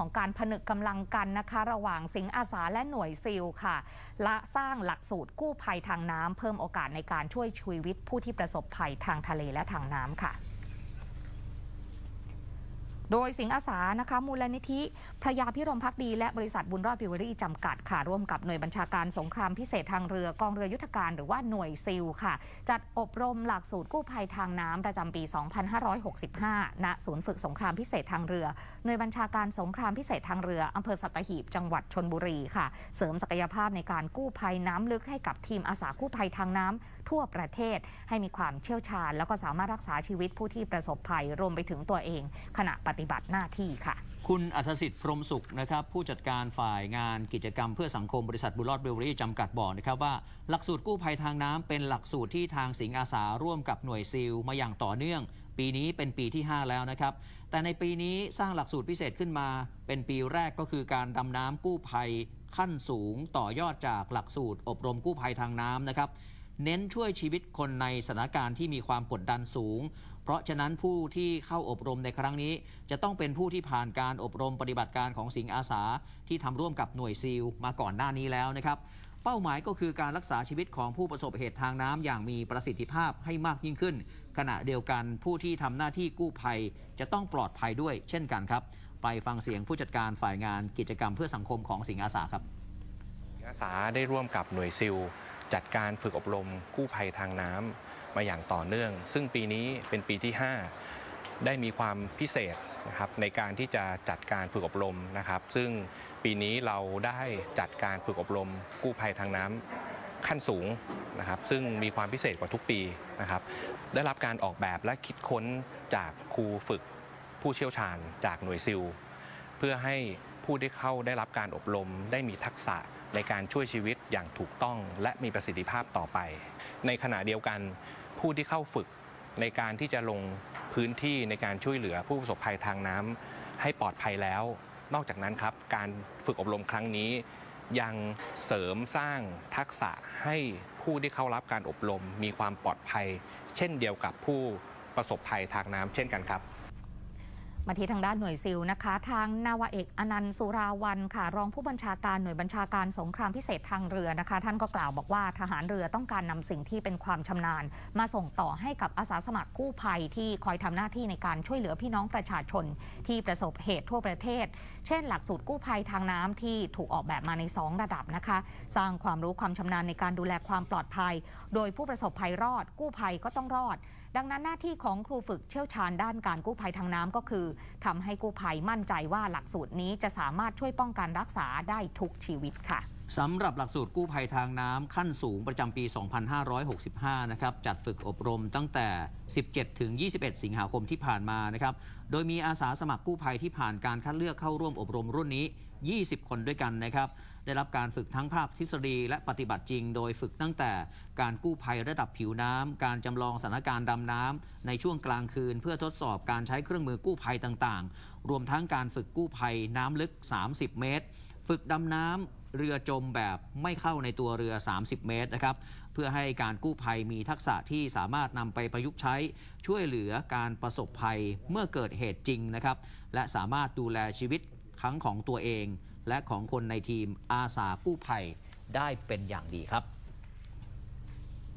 ของการผนึกกำลังกันนะคะ ระหว่างสิงห์อาสาและหน่วยซิลค่ะ และสร้างหลักสูตรกู้ภัยทางน้ำเพิ่มโอกาสในการช่วยชีวิตผู้ที่ประสบภัยทางทะเลและทางน้ำค่ะ โดยสิงห์อาสานะคะมูลนิธิพระยาพิรมพักดี และบริษัทบุญรอดพิวเวอรี่จำกัดค่ะ ร่วมกับหน่วยบัญชาการสงครามพิเศษทางเรือกองเรือยุทธการหรือว่าหน่วยซิลค่ะ จัดอบรมหลักสูตรกู้ภัยทางน้ำประจำปี 2565 ณ ศูนย์ฝึกสงครามพิเศษทางเรือ หน่วยบัญชาการสงครามพิเศษทางเรืออำเภอสัตหีบจังหวัดชนบุรีค่ะ เสริมศักยภาพในการกู้ภัยน้ำลึกให้กับทีมอาสากู้ภัยทางน้ำทั่วประเทศ ให้มีความเชี่ยวชาญ แล้วก็สามารถรักษาชีวิตผู้ที่ประสบภัยรวมไปถึงตัวเอง ขณะปฏิบัติหน้าที่ค่ะ คุณอัธสิทธิ์พรมสุขนะครับผู้จัดการฝ่ายงานกิจกรรมเพื่อสังคมบริษัทบุรอดเบลวอรี่จำกัดบอกนะครับว่า หลักสูตรกู้ภัยทางน้ำเป็นหลักสูตรที่ทางสิงห์อาสาร่วมกับหน่วยซิลมาอย่างต่อเนื่อง ปีนี้เป็นปีที่ 5 แล้วนะครับ แต่ในปีนี้สร้างหลักสูตรพิเศษขึ้นมา เป็นปีแรกก็คือการดำน้ำกู้ภัยขั้นสูงต่อยอดจากหลักสูตร อบรมกู้ภัยทางน้ำนะครับ เน้นช่วยชีวิตคนในสถานการณ์ที่มีความกดดันสูง เพราะฉะนั้นผู้ที่เข้าอบรมในครั้งนี้ จะต้องเป็นผู้ที่ผ่านการอบรมปฏิบัติการของสิงห์อาสา ที่ทำร่วมกับหน่วยซีลมาก่อนหน้านี้แล้วนะครับ เป้าหมายก็คือการรักษาชีวิตของผู้ประสบเหตุทางน้ำอย่างมีประสิทธิภาพให้มากยิ่งขึ้น ขณะเดียวกันผู้ที่ทำหน้าที่กู้ภัย จะต้องปลอดภัยด้วย เช่นกันครับ ไปฟังเสียงผู้จัดการฝ่ายงานกิจกรรมเพื่อสังคมของสิงห์อาสาครับอาสาได้ร่วมกับหน่วยซิลจัดการฝึกอบรมกู้ภัยทางน้ำ มาอย่างต่อเนื่อง ซึ่งปีนี้เป็นปีที่ 5 ได้มีความพิเศษนะครับในการที่จะจัดการฝึกอบรมนะครับ ซึ่งปีนี้เราได้จัดการฝึกอบรมกู้ภัยทางน้ำขั้นสูงนะครับ ซึ่งมีความพิเศษกว่าทุกปีนะครับ ได้รับการออกแบบและคิดค้นจากครูฝึกผู้เชี่ยวชาญจากหน่วยซิล เพื่อให้ ผู้ที่เข้าได้รับการอบรม ได้มีทักษะในการช่วยชีวิตอย่างถูกต้อง และมีประสิทธิภาพต่อไป ในขณะเดียวกัน ผู้ที่เข้าฝึกในการที่จะลงพื้นที่ในการช่วยเหลือผู้ประสบภัยทางน้ำให้ปลอดภัยแล้ว นอกจากนั้นครับ การฝึกอบรมครั้งนี้ ยังเสริมสร้างทักษะให้ผู้ที่เข้ารับการอบรม มีความปลอดภัย เช่นเดียวกับผู้ประสบภัยทางน้ำเช่นกันครับ มาที่ทางด้านหน่วยซิลนะคะ ทางนาวาเอกอนันต์สุราวันค่ะ รองผู้บัญชาการหน่วยบัญชาการสงครามพิเศษทางเรือนะคะ ท่านก็กล่าวบอกว่าทหารเรือต้องการนำสิ่งที่เป็นความชำนาญ มาส่งต่อให้กับอาสาสมัครกู้ภัยที่คอยทำหน้าที่ในการช่วยเหลือพี่น้องประชาชน ที่ประสบเหตุทั่วประเทศ เช่น หลักสูตรกู้ภัยทางน้ำที่ถูกออกแบบมาใน 2 ระดับนะคะ สร้างความรู้ความชำนาญในการดูแลความปลอดภัย โดยผู้ประสบภัยรอด กู้ภัยก็ต้องรอด ดังนั้นหน้าที่ของครูฝึกเชี่ยวชาญด้านการกู้ภัยทางน้ำก็คือทำให้กู้ภัยมั่นใจว่าหลักสูตรนี้จะสามารถช่วยป้องกันรักษาได้ทุกชีวิตค่ะสำหรับหลักสูตรกู้ภัยทางน้ำขั้นสูงประจำปี 2565 นะครับ จัดฝึกอบรมตั้งแต่ 17 ถึง 21 สิงหาคมที่ผ่านมานะครับ โดยมีอาสาสมัครกู้ภัยที่ผ่านการคัดเลือกเข้าร่วมอบรมรุ่นนี้ 20 คนด้วยกันนะครับ ได้รับการฝึกทั้งภาคทฤษฎีและปฏิบัติจริง โดยฝึกตั้งแต่การกู้ภัยระดับผิวน้ำการจำลองสถานการณ์ดำน้ำในช่วงกลางคืน เพื่อทดสอบการใช้เครื่องมือกู้ภัยต่างๆ รวมทั้งการฝึกกู้ภัยน้ำลึก 30 เมตร ฝึกดำน้ำเรือจมแบบไม่เข้าในตัวเรือ 30 เมตรนะครับเพื่อให้การกู้ภัยมีทักษะที่สามารถนำไปประยุกต์ใช้ ช่วยเหลือการประสบภัยเมื่อเกิดเหตุจริงนะครับ และสามารถดูแลชีวิตทั้งของตัวเอง และของคนในทีมอาสากู้ภัยได้เป็นอย่างดีครับ